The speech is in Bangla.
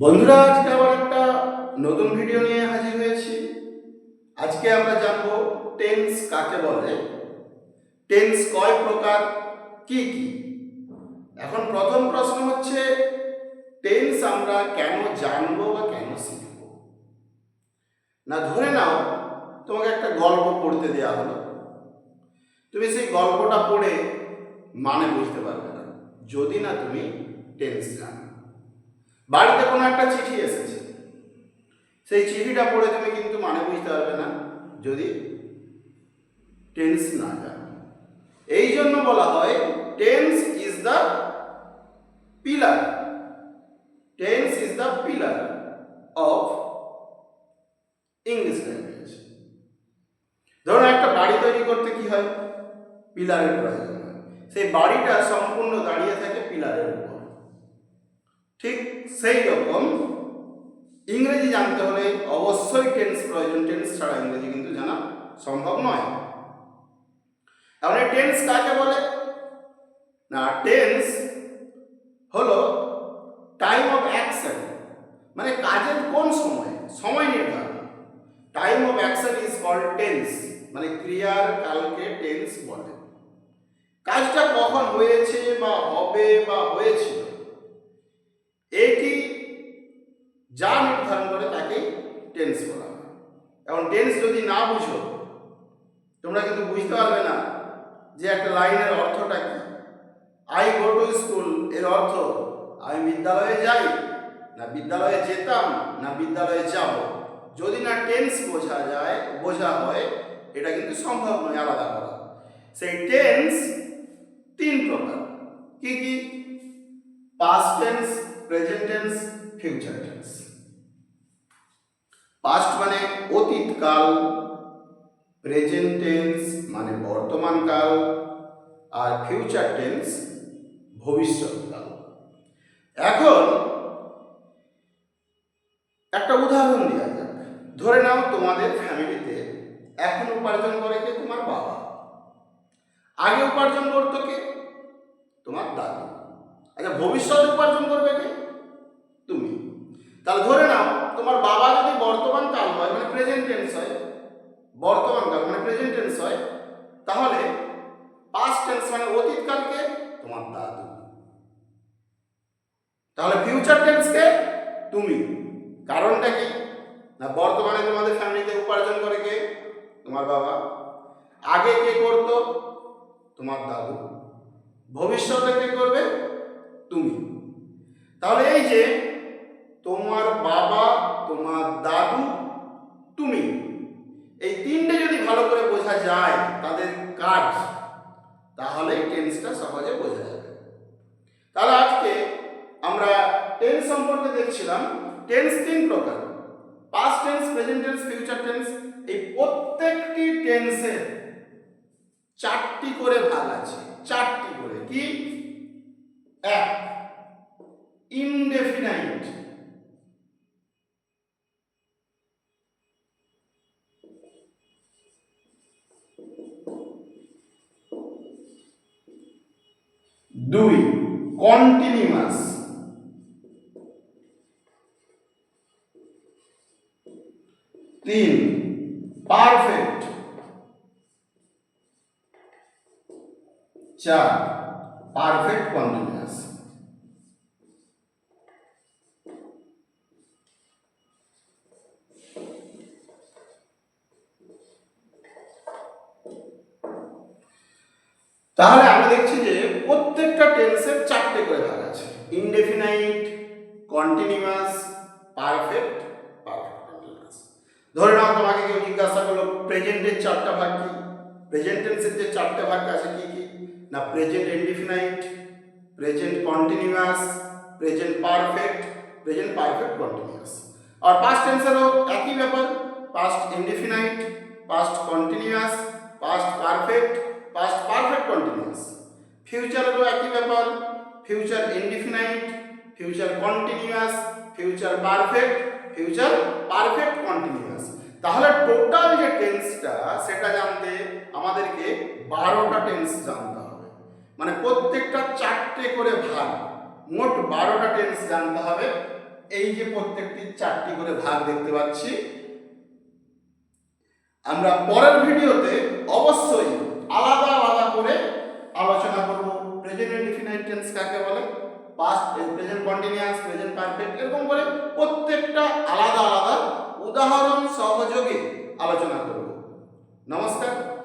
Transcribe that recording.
বন্ধুরা, আজকে আবার একটা নতুন ভিডিও নিয়ে হাজির হয়েছি। আজকে আমরা জানব টেন্স কাকে বলে? টেন্স কয় প্রকার? কি কি? এখন প্রথম প্রশ্ন হচ্ছে টেন্স আমরা কেন জানব বা কেন শিখব? না, ধরে নাও, তোমাকে একটা গল্প পড়তে দেওয়া হলো। তুমি সেই গল্পটা পড়ে মানে বুঝতে পারবে না। যদি না তুমি টেন্স জানো। বাড়িতে কোনো একটা চিঠি এসেছে। সেই চিঠিটা পড়ে তুমি কিন্তু মানে বুঝতে পারবে না, যদি টেন্স না জানো এই জন্য বলা হয় tense is the pillar tense is the pillar of English language ধরুন একটা বাড়ি তৈরি করতে কি হয়? পিলারের প্রয়োজন হয়। সেই বাড়িটা সম্পূর্ণ দাঁড়িয়ে থাকে পিলারের উপর। ঠিক সেই রকম ইংরেজি জানতে হলে অবশ্যই টেন্স প্রয়োজন। টেন্স ছাড়া ইংরেজি কিন্তু জানা সম্ভব নয়। তাহলে টেন্স কাকে বলে? না টেন্স হলো টাইম অফ অ্যাকশন মানে কাজের কোন সময়? সময় নির্ধারণ। Time of action is call tense মানে ক্রিয়ার কালকে টেন্স বলে। কাজটা কখন হয়েছে বা হবে বা হয়েছিল এটি যা নির্ধারণ করে তাকে টেন্স বলা হয়। এখন টেন্স যদি না বুঝো, তোমরা কিন্তু বুঝতে পারবে না যে একটা লাইনের অর্থটা কি। আই গো টু স্কুলের অর্থ, আমি বিদ্যালয়ে যাই, না বিদ্যালয়ে যেতাম, না বিদ্যালয়ে যাব। যদি না টেন্স বোঝা যায়, বোঝা হয়, এটা কিন্তু সম্ভব নয়, আলাদা করা। সেই টেন্স তিন প্রকার। কি কি? Past tense present tense future tense past মানে অতীতকাল প্রেজেন্ট টেন্স মানে বর্তমানকাল আর ফিউচার টেন্স ভবিষ্যৎকাল এখন একটা উদাহরণ দেওয়া যাক। ধরে নাও তোমাদের ফ্যামিলিতে এখন উপার্জন করে কে? তোমার বাবা। আগে উপার্জন করতো কে? তোমার দাদু। আচ্ছা ভবিষ্যতে উপার্জন করবে কে? তুমি। তাহলে ধরে নাও, তোমার বাবা যদি বর্তমান কাল হয় মানে প্রেজেন্ট টেন্স হয়, বর্তমান কাল মানে প্রেজেন্ট টেন্স হয়, তাহলে পাস্ট টেন্স মানে অতীত কালকে, তোমার দাদু। তাহলে ফিউচার টেন্সকে তুমি। কারণটা কি? না বর্তমানে তোমাদের ফ্যামিলিতে উপার্জন করে কে? তোমার বাবা। আগে কে করতো? তোমার দাদু। ভবিষ্যতে কে করবে? তুমি। তাহলে এই যে তোমার বাবা, তোমার দাদু, তুমি। এই তিনটে যদি ভালো করে বোঝা যায়, তাদের কাজ, তাহলে টেন্সটা সহজে বোঝা যাবে। তাহলে আজকে আমরা টেন্স সম্পর্কে দেখছিলাম টেন্স তিন প্রকার। Past tense present tense future tense এই প্রত্যেকটি টেন্সের চারটি করে ভাগ আছে। চারটি করে। কি? এক। ইনডেফিনাইট দুই কন্টিনিউয়াস তিন পারফেক্ট চার পারফেক্ট কন্টিনিউয়াস তাহলে আমরা দেখছি টেন্সের চারটে করে ভাগ আছে। Indefinite continuous perfect perfect continuous ধরে নাও তোমাকে কেউ জিজ্ঞাসা করল প্রেজেন্টের চারটা ভাগ কি? প্রেজেন্ট টেন্সের যে চারটে ভাগ আছে কি কি? না present indefinite present continuous present perfect present perfect continuous আর পাস্ট টেন্সেরও একই ব্যাপার। Past indefinite past continuous past perfect past ফিউচারেরও একই ব্যাপার। Future indefinite future continuous future perfect future perfect continuous তাহলে টোটাল যে টেন্সটা সেটা জানতে আমাদেরকে বারোটা টেন্স জানতে হবে। মানে প্রত্যেকটা চারটে করে ভাগ, মোট বারোটা টেন্স জানতে হবে। এই যে প্রত্যেকটি চারটি করে ভাগ দেখতে পাচ্ছি। আমরা পরের ভিডিওতে অবশ্যই আলাদা কাকে বলে past present continuous present perfect এরকম করে প্রত্যেকটা আলাদা আলাদা উদাহরণ সহযোগে আলোচনা করব। নমস্কার।